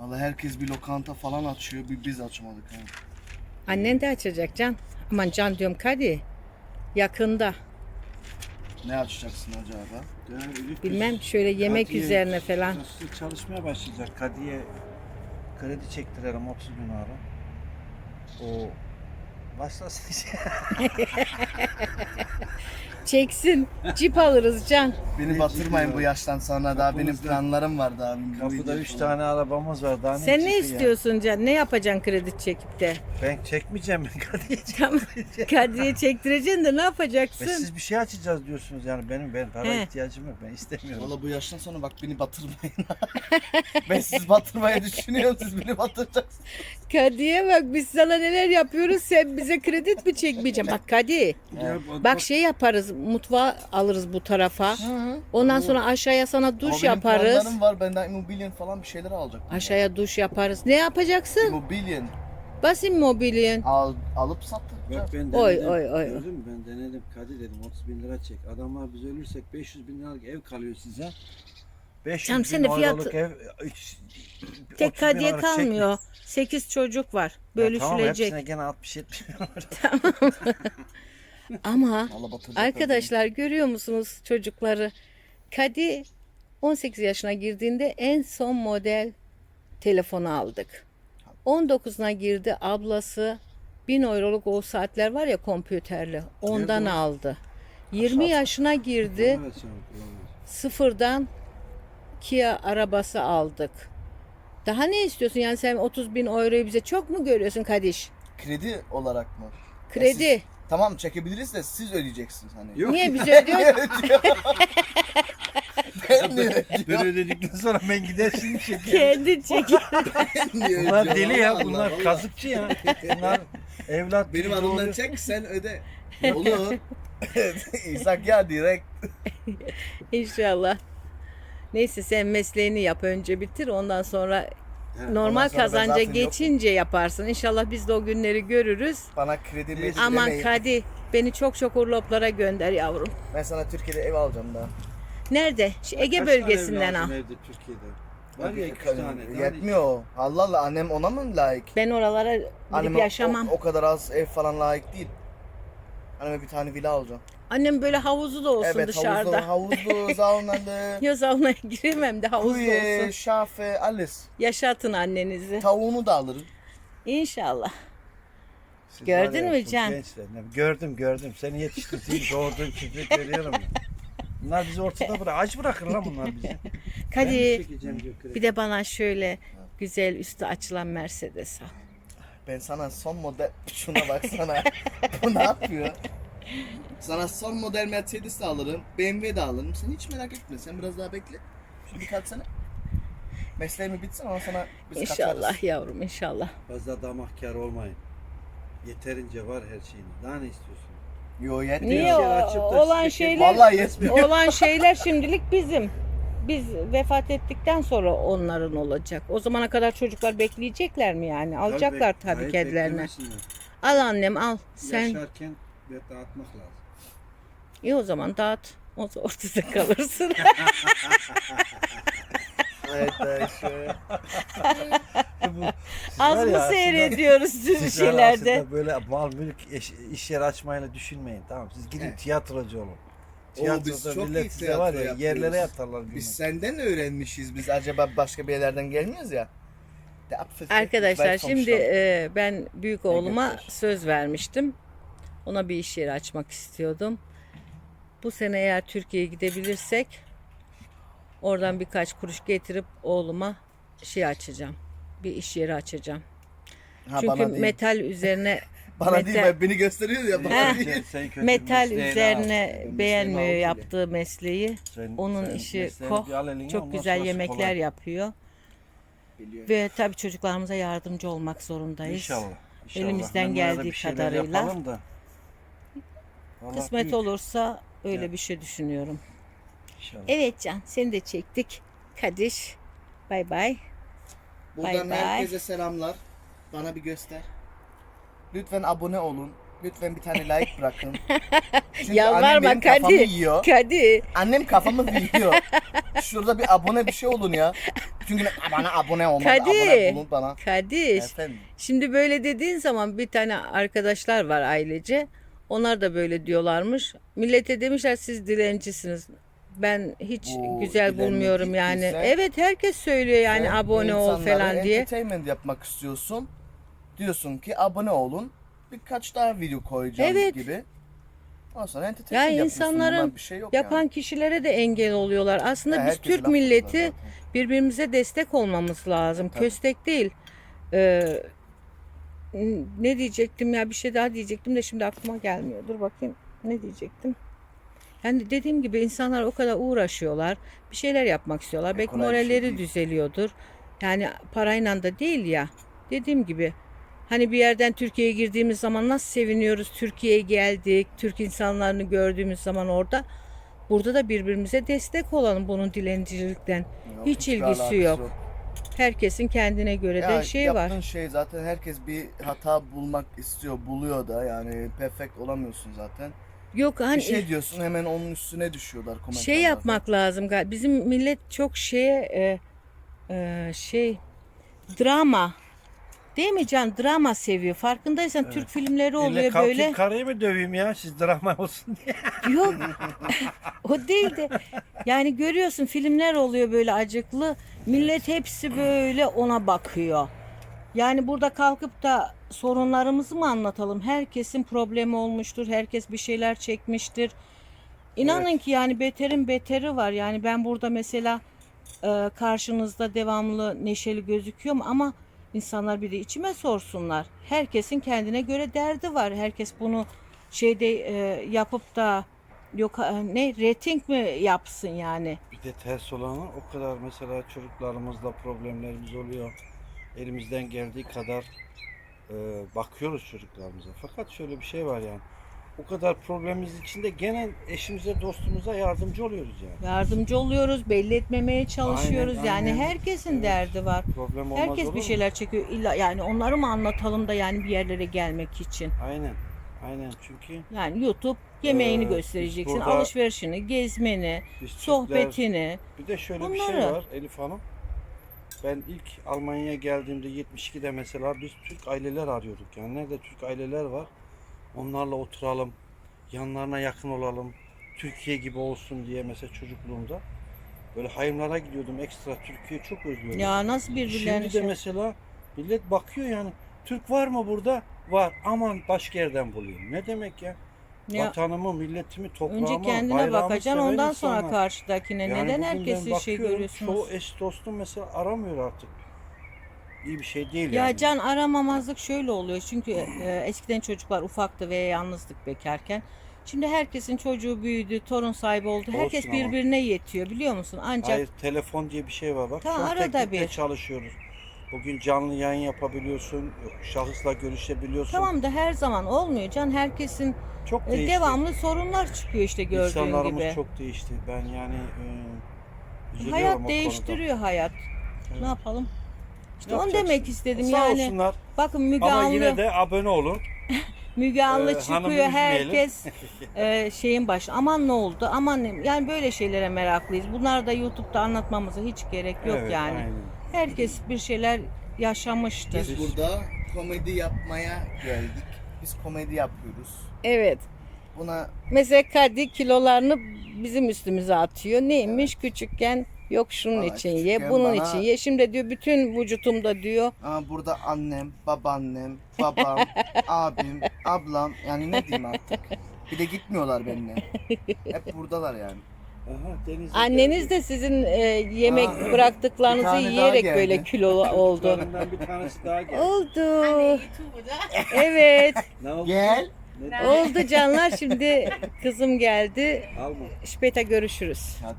Vallahi herkes bir lokanta falan açıyor. Bir biz açmadık. ha. Annen de açacak Can. Aman Can diyorum Kadi. Yakında. Ne açacaksın acaba? Yani Bilmem şöyle yemek Kadiye üzerine falan. soslu çalışmaya başlayacak. Kadiye kredi çektirelim 30 bin euro. O başlasın. Çeksin. Cip alırız Can. Beni batırmayın bu ya. yaştan sonra daha benim planlarım var daha. Kapıda 3 tane arabamız var. Daha Sen ne çıktı ya? istiyorsun Can? Ne yapacaksın kredi çekip de? Ben çekmeyeceğim ben Kadiye Tamam. Kadiye çektireceksin de ne Ve yapacaksın? siz bir şey açacağız diyorsunuz yani benim ben para He. ihtiyacım yok ben istemiyorum. Valla bu yaştan sonra bak beni batırmayın. ben siz batırmayı düşünüyorum siz beni batıracaksınız. Kadiye bak biz sana neler yapıyoruz sen bize kredi mi çekmeyeceksin? Bak Kadi bak şey yaparız mutfağa alırız bu tarafa. Ondan sonra aşağıya sana duş benim yaparız. planlarım var ben daha immobilyen falan bir şeyler alacağım. Aşağıya duş yaparız. Ne yapacaksın? Immobilyen Basın mobilyen. al, alıp satacağım. Bak ben Oy, denedim. oy, oy. Gördün mü? Ben denedim. Kadir dedim 30 bin lira çek. Adamlar biz ölürsek 500 bin liralık ev kalıyor size. 500 Canım bin sen de fiyat- euroluk ev, üç- 30 Tek bin Kadiye olarak kalmıyor. 8 çocuk var. çekme. Ya tamam Bölüşülecek. hepsine gene 60-70 bin euro. Ama Valla batıracak arkadaşlar görüyor musunuz çocukları? Kadi 18 yaşına girdiğinde en son model telefonu aldık. 19'una girdi ablası 1000 euroluk o saatler var ya kompüterli. Ondan aldı. 20 yaşına girdi. Evet. Sıfırdan Kia arabası aldık. Daha ne istiyorsun? Yani sen 30 bin euroyu bize çok mu görüyorsun Kadiş? Kredi olarak mı? Kredi. Ya siz- tamam çekebiliriz de siz ödeyeceksiniz hani. Yok. Niye biz ödüyoruz? ben ödüyorum? ödedikten sonra ben gider şimdi çekeyim. Kendi çekiyor. Bunlar deli ya bunlar Allah. kazıkçı ya. Bunlar evlat Benim adımdan çek sen öde. Olur. İshak ya direkt. İnşallah. Neyse sen mesleğini yap önce bitir ondan sonra He, normal ondan sonra ben kazanca zaten yokum. geçince yaparsın. İnşallah biz de o günleri görürüz. Bana kredi mecbur Aman demeyin. Kadi beni çok çok urloplara gönder yavrum. Ben sana Türkiye'de ev alacağım daha. Nerede? Şu Ege Kaç tane bölgesinden evladın al. Evde Türkiye'de. Var ya iki tane. daha Yetmiyor o. Allah Allah annem ona mı layık? Ben oralara gidip Anneme yaşamam. O, o kadar az ev falan layık değil. Anneme bir tane villa alacağım. Annem böyle havuzu da olsun evet dışarıda. havuzlu, havuzlu, saunanlı, Yaz avına giremem de havuzda kuyu, olsun. şafe, alles. Yaşatın annenizi. Tavuğunu da alırım. İnşallah. Siz Gördün mü Can? gençler. Gördüm gördüm. Seni yetiştirdiğim doğurduğum çocuğu görüyorum. Bunlar bizi ortada bırak. Aç bırakır lan bunlar bizi. Ben mi Kadi çekeceğim diyor kredi? bir de bana şöyle güzel üstü açılan Mercedes al. Ben sana son model şuna baksana. Bu ne yapıyor? Sana son model Mercedes de alırım. BMW de alırım. Sen hiç merak etme. Sen biraz daha bekle. Şimdi kalksana. Mesleğimi bitsin ama sana biz İnşallah kaçarız. yavrum inşallah. Fazla damakkar olmayın. Yeterince var her şeyin. Daha ne istiyorsun? Yo yetmiyor. Niye şey o, açıp da olan şeyler Vallahi yetmiyor. olan şeyler şimdilik bizim. Biz vefat ettikten sonra onların olacak. O zamana kadar çocuklar bekleyecekler mi yani? Alacaklar Tabii, tabii kedilerini. beklemesinler. Al annem al. Sen Yaşarken bir dağıtmak lazım. iyi o zaman dağıt. O da ortada kalırsın. Evet. Bu, siz Az var mı ya, seyrediyoruz tüm şeylerde? aslında böyle mal mülk iş, iş yeri açmayla düşünmeyin. Tamam siz gidin Evet. tiyatrocu olun. Oo, Tiyatroda biz çok iyi millet size var ya yerlere yatarlar. Biz bilmem. senden öğrenmişiz. Biz acaba başka bir yerlerden gelmiyoruz ya. Apfel- Arkadaşlar şimdi e, ben büyük oğluma söz vermiştim. Ona bir iş yeri açmak istiyordum. Bu sene eğer Türkiye'ye gidebilirsek oradan birkaç kuruş getirip oğluma şey açacağım. Bir iş yeri açacağım. Ha, Çünkü bana değil. metal üzerine Bana değil metal- ben- beni gösteriyor ya bana değil. Sen kötü metal al. üzerine mesleğimi beğenmiyor al yaptığı mesleği. Sen- Onun sen işi koh. al Çok güzel yemekler kolay. yapıyor. Biliyorum. Ve tabii çocuklarımıza yardımcı olmak zorundayız. İnşallah. inşallah. Elimizden da geldiği kadarıyla. da. Vallahi Kısmet büyük. olursa öyle Ya. bir şey düşünüyorum. İnşallah. Evet Can seni de çektik. Kadiş. Bay bay. Buradan Bay bay. herkese selamlar. Bana bir göster. Lütfen abone olun. Lütfen bir tane like bırakın. Çünkü annem Yalvarma benim kafamı Kadi. yiyor. Kadi. Annem kafamı yiyor. Şurada bir abone bir şey olun ya. Gün bana abone olmadı. Kadir. Abone olun bana. Kadir. Efendim. Şimdi böyle dediğin zaman bir tane arkadaşlar var ailece. Onlar da böyle diyorlarmış. Millete demişler siz dilencisiniz. Ben hiç Bu güzel bulmuyorum yani. gittiyse- Evet herkes söylüyor yani Sen abone ol insanlara falan diye. entertainment yapmak istiyorsun. Diyorsun ki abone olun. Birkaç daha video koyacağım Evet. gibi. Ondan sonra Ya entertainment yapıyorsun. insanların Bundan bir şey yok Yapan yani. kişilere de engel oluyorlar. Aslında Ya biz Türk laf milleti birbirimize destek olmamız lazım. Tabii. Köstek değil. Ee, ne diyecektim ya bir şey daha diyecektim de şimdi aklıma gelmiyor. Dur bakayım ne diyecektim. Yani dediğim gibi insanlar o kadar uğraşıyorlar. Bir şeyler yapmak istiyorlar. Belki kolay bir şey moralleri değil. düzeliyordur. Yani parayla da değil ya. Dediğim gibi hani bir yerden Türkiye'ye girdiğimiz zaman nasıl seviniyoruz? Türkiye'ye geldik. Türk insanlarını gördüğümüz zaman orada. Burada da birbirimize destek olalım bunun dilencilikten. Yok, Hiç ilgisi alakası yok. Herkesin kendine göre de şey var. yaptığın şey zaten herkes bir hata bulmak istiyor, buluyor da yani perfect olamıyorsun zaten. Yok hani bir şey diyorsun hemen onun üstüne düşüyorlar komentarlarda. şey yapmak lazım. gal- Bizim millet çok şeye e, e, şey drama değil mi Can? Drama seviyor. Farkındaysan Türk filmleri oluyor kalkayım böyle. karıyı mı döveyim ya siz drama olsun diye. Yok. o değil de yani görüyorsun filmler oluyor böyle acıklı. Millet hepsi böyle ona bakıyor. Yani burada kalkıp da sorunlarımızı mı anlatalım? Herkesin problemi olmuştur. Herkes bir şeyler çekmiştir. İnanın ki yani beterin beteri var. Yani ben burada mesela e, karşınızda devamlı neşeli gözüküyorum ama insanlar bir de içime sorsunlar. Herkesin kendine göre derdi var. Herkes bunu şeyde e, yapıp da yok e, ne rating mi yapsın yani? Bir de ters olanı o kadar mesela çocuklarımızla problemlerimiz oluyor. Elimizden geldiği kadar e, bakıyoruz çocuklarımıza. Fakat şöyle bir şey var yani. O kadar problemimiz içinde gene eşimize, dostumuza yardımcı oluyoruz yani. Yardımcı oluyoruz, belli etmemeye çalışıyoruz. Aynen, yani aynen. herkesin Evet. derdi var. Problem olmaz Herkes bir mu? şeyler çekiyor. İlla yani onları mı anlatalım da yani bir yerlere gelmek için. Aynen. Aynen çünkü Yani YouTube yemeğini Ee, göstereceksin, burada- alışverişini, gezmeni, sohbetini. Bir de şöyle bir şey Bunları. var Elif Hanım. Ben ilk Almanya'ya geldiğimde 72'de mesela biz Türk aileler arıyorduk. Yani nerede Türk aileler var onlarla oturalım, yanlarına yakın olalım, Türkiye gibi olsun diye mesela çocukluğumda. Böyle hayımlara gidiyordum ekstra Türkiye çok özlüyorum. Ya nasıl birbirlerine Şimdi de şey- mesela millet bakıyor yani Türk var mı burada? Var. Aman başka yerden bulayım. Ne demek ya? Ya, Vatanımı, milletimi, toprağımı, önce kendine bakacaksın ondan sonra insanlar. karşıdakine. Yani Neden herkesi şey görüyorsunuz? Çoğu eş dostum mesela aramıyor artık. İyi bir şey değil Ya yani. can aramamazlık şöyle oluyor. Çünkü e, eskiden çocuklar ufaktı ve yalnızdık bekarken. Şimdi herkesin çocuğu büyüdü, torun sahibi oldu. Herkes ama. birbirine yetiyor biliyor musun? Ancak Hayır telefon diye bir şey var bak. Tamam, Şu an arada bir. çalışıyoruz. Bugün canlı yayın yapabiliyorsun. Şahısla görüşebiliyorsun. tamam da her zaman olmuyor can. Herkesin Çok e, değişti. devamlı sorunlar çıkıyor işte gördüğün İnsanlarımız gibi. çok değişti. Ben yani e, üzülüyorum o Hayat konuda. değiştiriyor hayat. Evet. Ne yapalım? İşte Ne onu yapacaksın? demek istedim Sağ yani. olsunlar. Bakın Müge Ama Anlı, yine de abone olun. Müge Anlı Ee, hanımı çıkıyor üzmeyelim. herkes e, şeyin baş. Aman ne oldu? Aman ne? Yani böyle şeylere meraklıyız. Bunlar da YouTube'da anlatmamıza hiç gerek yok Evet, yani. aynen. Herkes bir şeyler yaşamıştır. Biz burada komedi yapmaya geldik. Biz komedi yapıyoruz. Evet. Buna Mesela Kadi kilolarını bizim üstümüze atıyor. Neymiş küçükken yok şunun Valla için ye, küçükken bunun bana- için ye. Şimdi diyor bütün vücutumda diyor. ama burada annem, babaannem, babam, abim, ablam yani ne diyeyim artık. Bir de gitmiyorlar benimle. Hep buradalar yani. Aha, Deniz'e Anneniz geldi. de sizin e, yemek Aa, bir bıraktıklarınızı tane daha yiyerek geldi. böyle kilo oldu. Çocuklarından bir tanesi daha geldi. oldu. Evet. Ne oldu? Gel. Ne- Oldu canlar. Şimdi kızım geldi. Alma. Später görüşürüz. Hadi.